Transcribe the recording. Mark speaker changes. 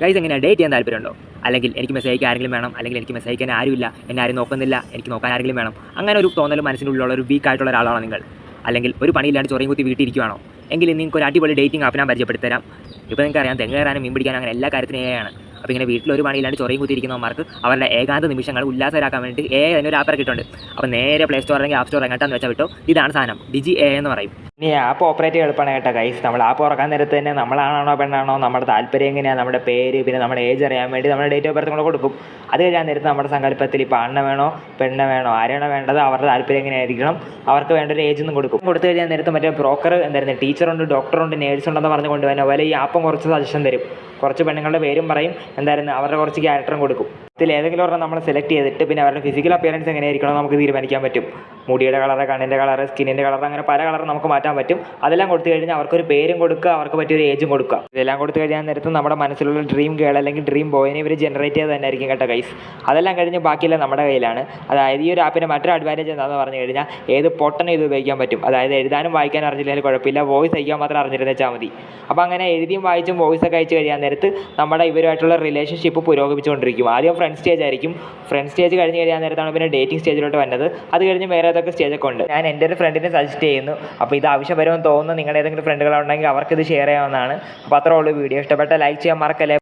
Speaker 1: Guys എങ്ങനെയാണ് date ചെയ്യാൻ താല്പര്യമുണ്ടോ? അല്ലെങ്കിൽ എനിക്ക് മെസ്സേജ് അയക്കാൻ ആരെങ്കിലും വേണം? അല്ലെങ്കിൽ എനിക്ക് മെസ്സേജ് അയക്കാൻ ആരുമില്ല? എന്നെ ആരും നോക്കുന്നില്ല? എനിക്ക് നോക്കാൻ ആരെങ്കിലും വേണം? അങ്ങനെ ഒരു തോന്നൽ മനസ്സിനുള്ളിലുള്ള ഒരു വീക്ക് ആയിട്ടുള്ള ഒരാളാണ് നിങ്ങൾ? അല്ലെങ്കിൽ ഒരു പണിയില്ലാണ്ട് ചൊറിയും കുത്തി വീട്ടിലിരിക്കുവാണോ? എങ്കിൽ നിങ്ങൾക്ക് ഒരു അടിപൊളി ഡേറ്റിംഗ് ആപ്പ് ഞാൻ പരിചയപ്പെടുത്തി തരാം ഇപ്പോൾ നിങ്ങൾക്ക് അറിയാം തെങ്ങ് കയറാനും മീൻ പിടിക്കാനും അങ്ങനെ എല്ലാ കാര്യത്തിനും എ ആണ്. അപ്പോൾ ഇങ്ങനെ വീട്ടിൽ ഒരു പണിയില്ലാണ്ട് ചൊറിയും കുത്തിയിരിക്കുന്നവന്മാർക്ക് അവരുടെ ഏകാന്ത നിമിഷങ്ങൾ ഉല്ലാസരാക്കാൻ വേണ്ടി എ എന്നൊരു ആപ്പ് ഇറക്കിയിട്ടുണ്ട്. അപ്പോൾ നേരെ പ്ലേ സ്റ്റോർ അല്ലെങ്കിൽ ആപ്പ് സ്റ്റോർ എങ്ങോട്ടാന്ന് വെച്ചാൽ വിട്ടോ? ഇതാണ് സാധനം. ഡിജി എ എന്ന് പറയും. ഇനി ആപ്പ് ഓപ്പറേറ്റ് എളുപ്പമാണ് കേട്ടോ ഗൈസ് നമ്മൾ ആപ്പ് ഉറക്കാൻ നേരത്ത് തന്നെ നമ്മളാണോ പെണ്ണാണോ നമ്മുടെ താല്പര്യം എങ്ങനെയാണ് നമ്മുടെ പേര് പിന്നെ നമ്മുടെ ഏജ് അറിയാൻ വേണ്ടി നമ്മുടെ ഡേറ്റ് ഓഫ് ബർത്ത് നമ്മൾ കൊടുക്കും. അത് കഴിയാൻ നേരത്ത് നമ്മുടെ സങ്കല്പത്തിൽ ഇപ്പോൾ അണ്ണ വേണോ പെണ്ണ് വേണോ ആരാണോ വേണ്ടത് അവരുടെ താല്പര്യം എങ്ങനെയായിരിക്കണം അവർക്ക് വേണ്ട ഒരു ഏജ് ഒന്നും കൊടുക്കും. കൊടുത്തു കഴിഞ്ഞാൽ നേരത്തെ മറ്റേ ബ്രോക്കർ എന്തായിരുന്നു ടീച്ചറുണ്ട് ഡോക്ടറുണ്ട് നേഴ്സുണ്ടെന്ന് പറഞ്ഞു കൊണ്ടുപോകാൻ അതുപോലെ ഈ ആപ്പും കുറച്ച് സജഷൻ തരും. കുറച്ച് പെണ്ണുങ്ങളുടെ പേരും പറയും എന്തായിരുന്നു അവരുടെ കുറച്ച് ക്യാരക്ടറും കൊടുക്കും. ഇതിൽ ഏതെങ്കിലും ഒരെണ്ണം നമ്മൾ സെലക്ട് ചെയ്തിട്ട് പിന്നെ അവരുടെ ഫിസിക്കൽ അപ്പിയറൻസ് എങ്ങനെയായിരിക്കണം നമുക്ക് തീരുമാനിക്കാൻ പറ്റും. മുടിയുടെ കളറ് കണ്ണിന്റെ കളറ് സ്കിന്നിന്റെ കളർ അങ്ങനെ പല കളർ നമുക്ക് മാറ്റാൻ പറ്റും. അതെല്ലാം കൊടുത്തു കഴിഞ്ഞാൽ അവർക്കൊരു പേരും കൊടുക്കുക അവർക്ക് പറ്റിയൊരു ഏജും കൊടുക്കുക. ഇതെല്ലാം കൊടുത്തു കഴിഞ്ഞാൽ നേരത്തെ നമ്മുടെ മനസ്സിലുള്ള ഡ്രീം ഗേൾ അല്ലെങ്കിൽ ഡ്രീം ബോയിനെ ഇവർ ജനറേറ്റ് ചെയ്ത് തന്നെ ആയിരിക്കും കേട്ടോ ഗൈസ് അതെല്ലാം കഴിഞ്ഞ് ബാക്കിയെല്ലാം നമ്മുടെ കയ്യിലാണ്. അതായത് ഈ ഒരു ആപ്പിന്റെ മറ്റൊരു അഡ്വാന്റേജ് എന്താണെന്ന് പറഞ്ഞു കഴിഞ്ഞാൽ ഏത് പൊട്ടനും ഇത് ഉപയോഗിക്കാൻ പറ്റും. അതായത് എഴുതാനും വായിക്കാനും അറിഞ്ഞില്ലെങ്കിൽ കുഴപ്പമില്ല വോയിസ് അയക്കാൻ മാത്രം അറിഞ്ഞിരുന്നേച്ചാൽ മതി. അപ്പോൾ അങ്ങനെ എഴുതിയും വായിച്ചും വോയിസ് ഒക്കെ അയച്ചു കഴിയാൻ നേരത്ത് നമ്മുടെ ഇവരുമായിട്ടുള്ള റിലേഷൻഷിപ്പ് പുരോഗമിച്ചുകൊണ്ടിരിക്കും. ആദ്യം ഫ്രണ്ട് സ്റ്റേജ് ആയിരിക്കും. ഫ്രണ്ട് സ്റ്റേജ് കഴിഞ്ഞ് കഴിയാൻ നേരത്താണ് പിന്നെ ഡേറ്റിംഗ് സ്റ്റേജിലോട്ട് വന്നത്. അത് കഴിഞ്ഞ് വേറെ ഏതൊക്കെ സ്റ്റേജൊക്കെ ഉണ്ട്. ഞാൻ എന്റെ ഒരു ഫ്രണ്ടിനെ സജസ്റ്റ് ചെയ്യുന്നു. അപ്പോൾ ഇത് ആവശ്യം വരുമെന്ന് തോന്നുന്നു. നിങ്ങളുടെ ഏതെങ്കിലും ഫ്രണ്ടുകളുണ്ടെങ്കിൽ അവർക്ക് ഇത് ഷെയർ ചെയ്യാവുന്നതാണ്. അപ്പോൾ അത്രേ ഉള്ളൂ വീഡിയോ. ഇഷ്ടപ്പെട്ട ലൈക്ക് ചെയ്യാൻ മറക്കല്ലേ.